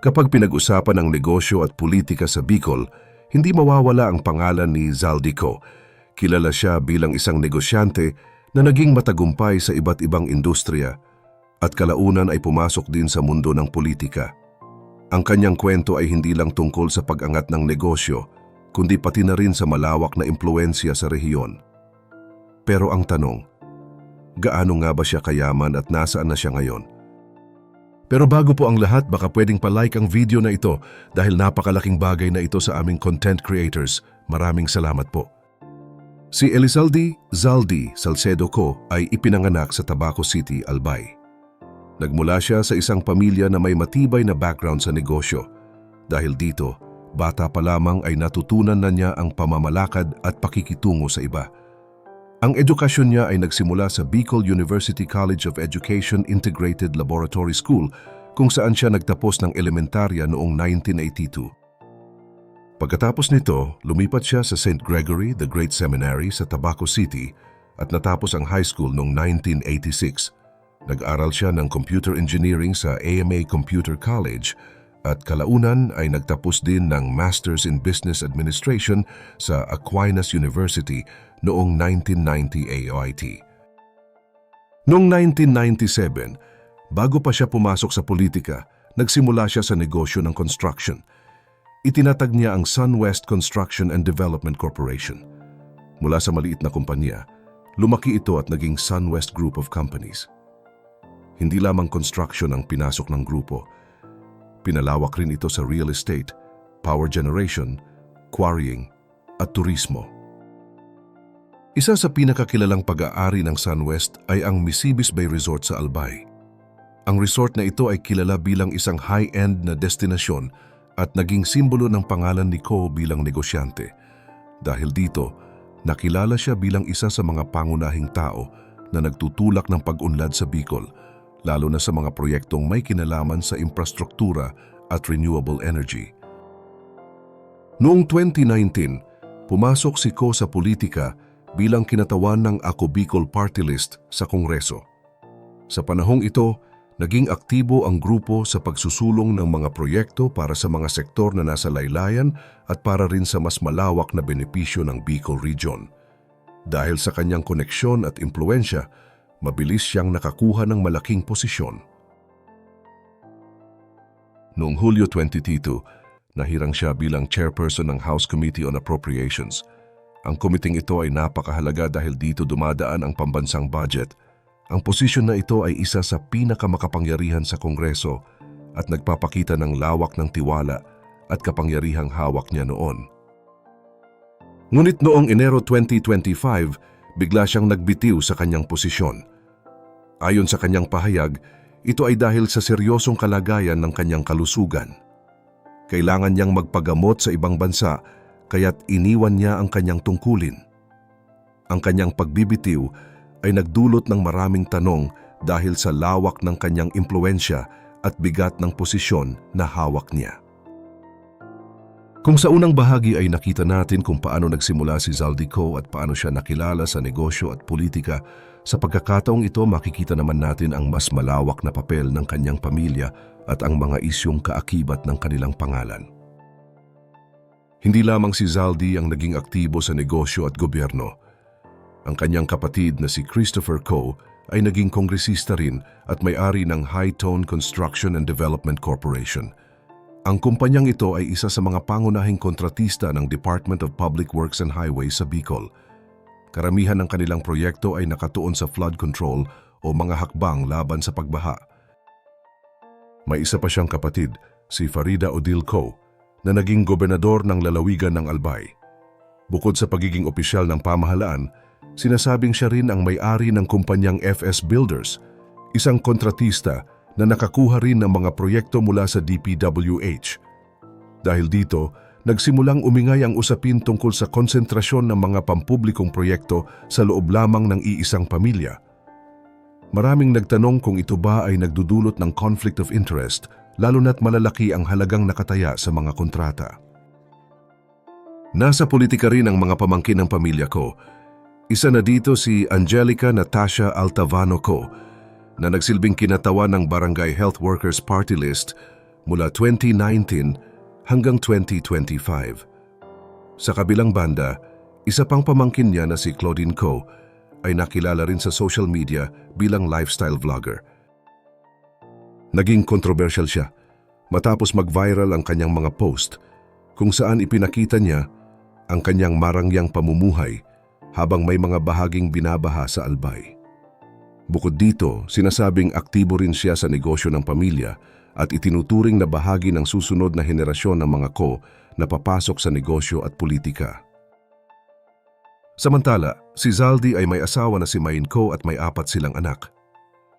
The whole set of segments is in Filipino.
Kapag pinag-usapan ang negosyo at politika sa Bicol, hindi mawawala ang pangalan ni Zaldico. Kilala siya bilang isang negosyante na naging matagumpay sa iba't ibang industriya at kalaunan ay pumasok din sa mundo ng politika. Ang kanyang kwento ay hindi lang tungkol sa pag-angat ng negosyo, kundi pati na rin sa malawak na impluensya sa rehiyon. Pero ang tanong, gaano nga ba siya kayaman at nasaan na siya ngayon? Pero bago po ang lahat, baka pwedeng palike ang video na ito dahil napakalaking bagay na ito sa aming content creators. Maraming salamat po. Si Elizalde Zaldi Salcedo Co ay ipinanganak sa Tabaco City, Albay. Nagmula siya sa isang pamilya na may matibay na background sa negosyo. Dahil dito, bata pa lamang ay natutunan na niya ang pamamalakad at pakikitungo sa iba. Ang edukasyon niya ay nagsimula sa Bicol University College of Education Integrated Laboratory School kung saan siya nagtapos ng elementarya noong 1982. Pagkatapos nito, lumipat siya sa St. Gregory the Great Seminary sa Tabaco City at natapos ang high school noong 1986. Nag-aral siya ng computer engineering sa AMA Computer College at kalaunan ay nagtapos din ng Masters in Business Administration sa Aquinas University noong 1990 AOIT. Noong 1997, bago pa siya pumasok sa politika, nagsimula siya sa negosyo ng construction. Itinatag niya ang SunWest Construction and Development Corporation. Mula sa maliit na kumpanya, lumaki ito at naging SunWest Group of Companies. Hindi lamang construction ang pinasok ng grupo, pinalawak rin ito sa real estate, power generation, quarrying, at turismo. Isa sa pinakakilalang pag-aari ng SunWest ay ang Misibis Bay Resort sa Albay. Ang resort na ito ay kilala bilang isang high-end na destinasyon at naging simbolo ng pangalan ni Ko bilang negosyante. Dahil dito, nakilala siya bilang isa sa mga pangunahing tao na nagtutulak ng pag-unlad sa Bicol, lalo na sa mga proyektong may kinalaman sa infrastruktura at renewable energy. Noong 2019, pumasok si Ko sa politika bilang kinatawan ng Ako Bicol Party List sa Kongreso. Sa panahong ito, naging aktibo ang grupo sa pagsusulong ng mga proyekto para sa mga sektor na nasa laylayan at para rin sa mas malawak na benepisyo ng Bicol Region. Dahil sa kanyang koneksyon at impluensya, mabilis siyang nakakuha ng malaking posisyon. Noong Hulyo 2022, nahirang siya bilang chairperson ng House Committee on Appropriations. Ang komiting ito ay napakahalaga dahil dito dumadaan ang pambansang budget. Ang posisyon na ito ay isa sa pinakamakapangyarihan sa Kongreso at nagpapakita ng lawak ng tiwala at kapangyarihang hawak niya noon. Ngunit noong Enero 2025, bigla siyang nagbitiw sa kanyang posisyon. Ayon sa kanyang pahayag, ito ay dahil sa seryosong kalagayan ng kanyang kalusugan. Kailangan niyang magpagamot sa ibang bansa kaya't iniwan niya ang kanyang tungkulin. Ang kanyang pagbibitiw ay nagdulot ng maraming tanong dahil sa lawak ng kanyang impluensya at bigat ng posisyon na hawak niya. Kung sa unang bahagi ay nakita natin kung paano nagsimula si Zaldico at paano siya nakilala sa negosyo at politika, sa pagkakataong ito makikita naman natin ang mas malawak na papel ng kanyang pamilya at ang mga isyong kaakibat ng kanilang pangalan. Hindi lamang si Zaldi ang naging aktibo sa negosyo at gobyerno. Ang kanyang kapatid na si Christopher Coe ay naging kongresista rin at may-ari ng High Tone Construction and Development Corporation. Ang kumpanyang ito ay isa sa mga pangunahing kontratista ng Department of Public Works and Highways sa Bicol. Karamihan ng kanilang proyekto ay nakatuon sa flood control o mga hakbang laban sa pagbaha. May isa pa siyang kapatid, si Farida Odil na naging gobernador ng lalawigan ng Albay. Bukod sa pagiging opisyal ng pamahalaan, sinasabing siya rin ang may-ari ng kumpanyang FS Builders, isang kontratista na nakakuha rin ng mga proyekto mula sa DPWH. Dahil dito, nagsimulang umingay ang usapin tungkol sa konsentrasyon ng mga pampublikong proyekto sa loob lamang ng iisang pamilya. Maraming nagtanong kung ito ba ay nagdudulot ng conflict of interest lalo na't malalaki ang halagang nakataya sa mga kontrata. Nasa politika rin ang mga pamangkin ng pamilya ko. Isa na dito si Angelica Natasha Altavano ko na nagsilbing kinatawan ng Barangay Health Workers Party List mula 2019 hanggang 2025. Sa kabilang banda, isa pang pamangkin niya na si Claudine Ko ay nakilala rin sa social media bilang lifestyle vlogger. Naging controversial siya matapos mag-viral ang kanyang mga post kung saan ipinakita niya ang kanyang marangyang pamumuhay habang may mga bahaging binabaha sa albay. Bukod dito, sinasabing aktibo rin siya sa negosyo ng pamilya at itinuturing na bahagi ng susunod na henerasyon ng mga ko na papasok sa negosyo at politika. Samantala, si Zaldi ay may asawa na si Main Ko at may apat silang anak.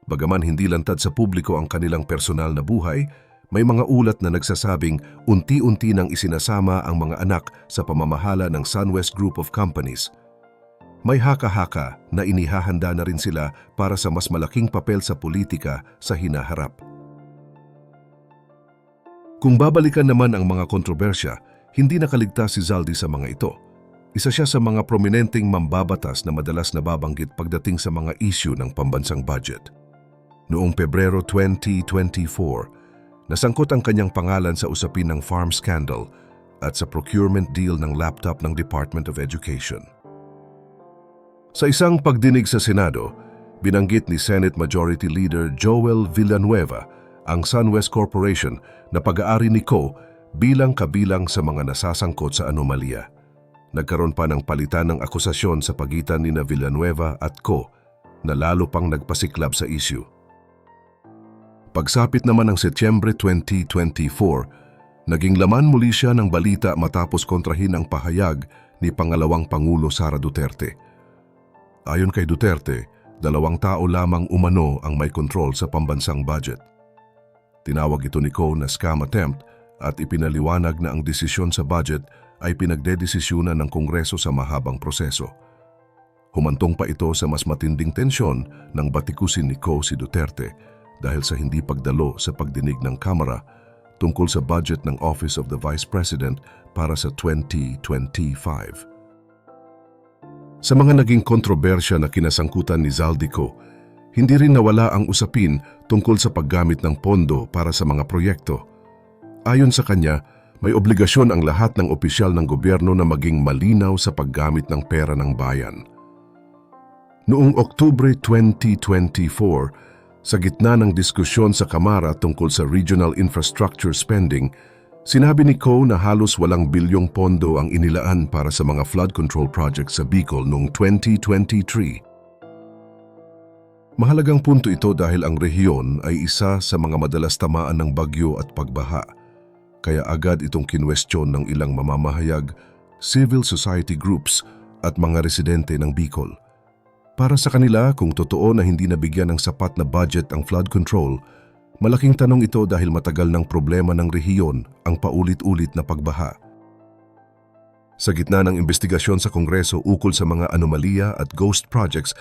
Bagaman hindi lantad sa publiko ang kanilang personal na buhay, may mga ulat na nagsasabing unti-unti nang isinasama ang mga anak sa pamamahala ng SunWest Group of Companies. May haka-haka na inihahanda na rin sila para sa mas malaking papel sa politika sa hinaharap. Kung babalikan naman ang mga kontrobersya, hindi nakaligtas si Zaldi sa mga ito. Isa siya sa mga prominenteng mambabatas na madalas nababanggit pagdating sa mga issue ng pambansang budget. Noong Pebrero 2024, nasangkot ang kanyang pangalan sa usapin ng farm scandal at sa procurement deal ng laptop ng Department of Education. Sa isang pagdinig sa Senado, binanggit ni Senate Majority Leader Joel Villanueva ang SunWest Corporation na pag-aari ni Ko bilang kabilang sa mga nasasangkot sa anomalya. Nagkaroon pa ng palitan ng akusasyon sa pagitan ni na Villanueva at Ko na lalo pang nagpasiklab sa issue. Pagsapit naman ng Setyembre 2024, naging laman muli siya ng balita matapos kontrahin ang pahayag ni pangalawang Pangulo Sara Duterte. Ayon kay Duterte, dalawang tao lamang umano ang may kontrol sa pambansang budget. Tinawag ito ni Ko na scam attempt at ipinaliwanag na ang desisyon sa budget ay pinagdedesisyonan ng Kongreso sa mahabang proseso. Humantong pa ito sa mas matinding tensyon nang batikusin ni Ko si Duterte dahil sa hindi pagdalo sa pagdinig ng Kamara tungkol sa budget ng Office of the Vice President para sa 2025. Sa mga naging kontrobersya na kinasangkutan ni Zaldico, hindi rin nawala ang usapin tungkol sa paggamit ng pondo para sa mga proyekto. Ayon sa kanya, may obligasyon ang lahat ng opisyal ng gobyerno na maging malinaw sa paggamit ng pera ng bayan. Noong Oktubre 2024, sa gitna ng diskusyon sa Kamara tungkol sa regional infrastructure spending, sinabi ni Ko na halos walang bilyong pondo ang inilaan para sa mga flood control projects sa Bicol noong 2023. Mahalagang punto ito dahil ang rehiyon ay isa sa mga madalas tamaan ng bagyo at pagbaha. Kaya agad itong kinwestiyon ng ilang mamamahayag, civil society groups at mga residente ng Bicol. Para sa kanila, kung totoo na hindi nabigyan ng sapat na budget ang flood control, malaking tanong ito dahil matagal ng problema ng rehiyon ang paulit-ulit na pagbaha. Sa gitna ng investigasyon sa Kongreso ukol sa mga anomalya at ghost projects,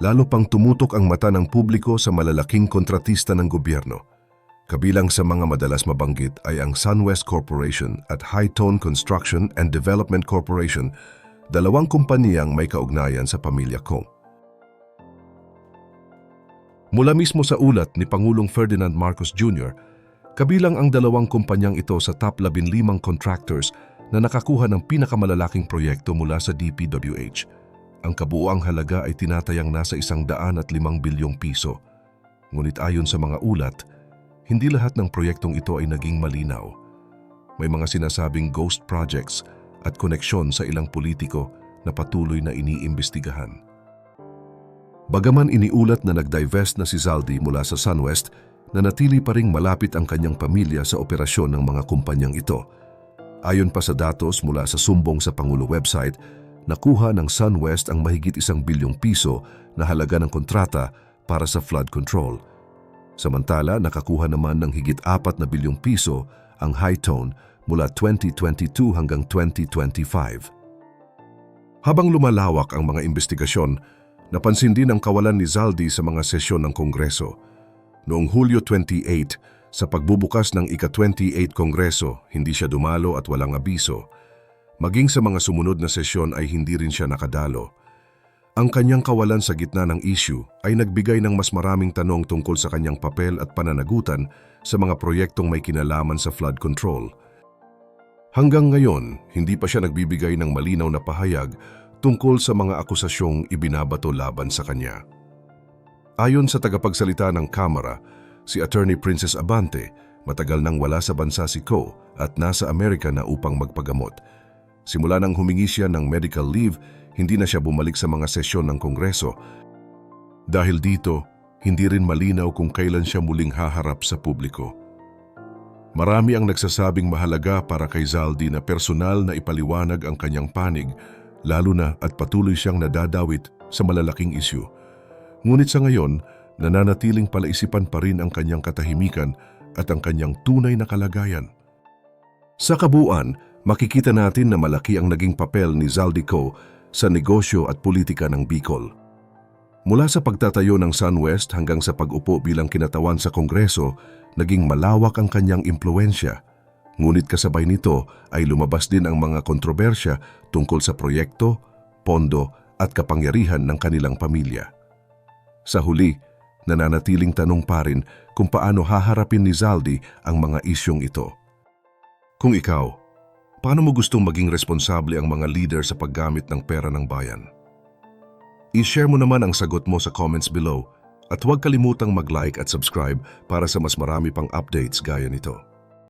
lalo pang tumutok ang mata ng publiko sa malalaking kontratista ng gobyerno. Kabilang sa mga madalas mabanggit ay ang SunWest Corporation at Hightone Construction and Development Corporation, dalawang kumpanyang may kaugnayan sa pamilya Kong. Mula mismo sa ulat ni Pangulong Ferdinand Marcos Jr., kabilang ang dalawang kumpanyang ito sa top 15 contractors na nakakuha ng pinakamalalaking proyekto mula sa DPWH. Ang kabuuang halaga ay tinatayang nasa isang daan at limang bilyong piso. Ngunit ayon sa mga ulat, hindi lahat ng proyektong ito ay naging malinaw. May mga sinasabing ghost projects at koneksyon sa ilang politiko na patuloy na iniimbestigahan. Bagaman iniulat na nag-divest na si Zaldi mula sa SunWest, nanatili pa ring malapit ang kanyang pamilya sa operasyon ng mga kumpanyang ito. Ayon pa sa datos mula sa sumbong sa Pangulo website, nakuha ng SunWest ang mahigit isang bilyong piso na halaga ng kontrata para sa flood control. Samantala, nakakuha naman ng higit apat na bilyong piso ang Hightone mula 2022 hanggang 2025. Habang lumalawak ang mga investigasyon, Napansin din ang kawalan ni Zaldi sa mga sesyon ng Kongreso. Noong Hulyo 28, sa pagbubukas ng ika-28 Kongreso, hindi siya dumalo at walang abiso. Maging sa mga sumunod na sesyon ay hindi rin siya nakadalo. Ang kanyang kawalan sa gitna ng issue ay nagbigay ng mas maraming tanong tungkol sa kanyang papel at pananagutan sa mga proyektong may kinalaman sa flood control. Hanggang ngayon, hindi pa siya nagbibigay ng malinaw na pahayag tungkol sa mga akusasyong ibinabato laban sa kanya. Ayon sa tagapagsalita ng Kamara, si Attorney Princess Abante, matagal nang wala sa bansa si Ko at nasa Amerika na upang magpagamot. Simula nang humingi siya ng medical leave, hindi na siya bumalik sa mga sesyon ng Kongreso. Dahil dito, hindi rin malinaw kung kailan siya muling haharap sa publiko. Marami ang nagsasabing mahalaga para kay Zaldi na personal na ipaliwanag ang kanyang panig, lalo na at patuloy siyang nadadawit sa malalaking isyu. Ngunit sa ngayon, nananatiling palaisipan pa rin ang kanyang katahimikan at ang kanyang tunay na kalagayan. Sa kabuuan, makikita natin na malaki ang naging papel ni Zaldico sa negosyo at politika ng Bicol. Mula sa pagtatayo ng SunWest hanggang sa pag-upo bilang kinatawan sa Kongreso, naging malawak ang kanyang impluensya. Ngunit kasabay nito ay lumabas din ang mga kontrobersya tungkol sa proyekto, pondo at kapangyarihan ng kanilang pamilya. Sa huli, nananatiling tanong pa rin kung paano haharapin ni Zaldi ang mga isyong ito. Kung ikaw, paano mo gustong maging responsable ang mga leader sa paggamit ng pera ng bayan? I-share mo naman ang sagot mo sa comments below at huwag kalimutang mag-like at subscribe para sa mas marami pang updates gaya nito.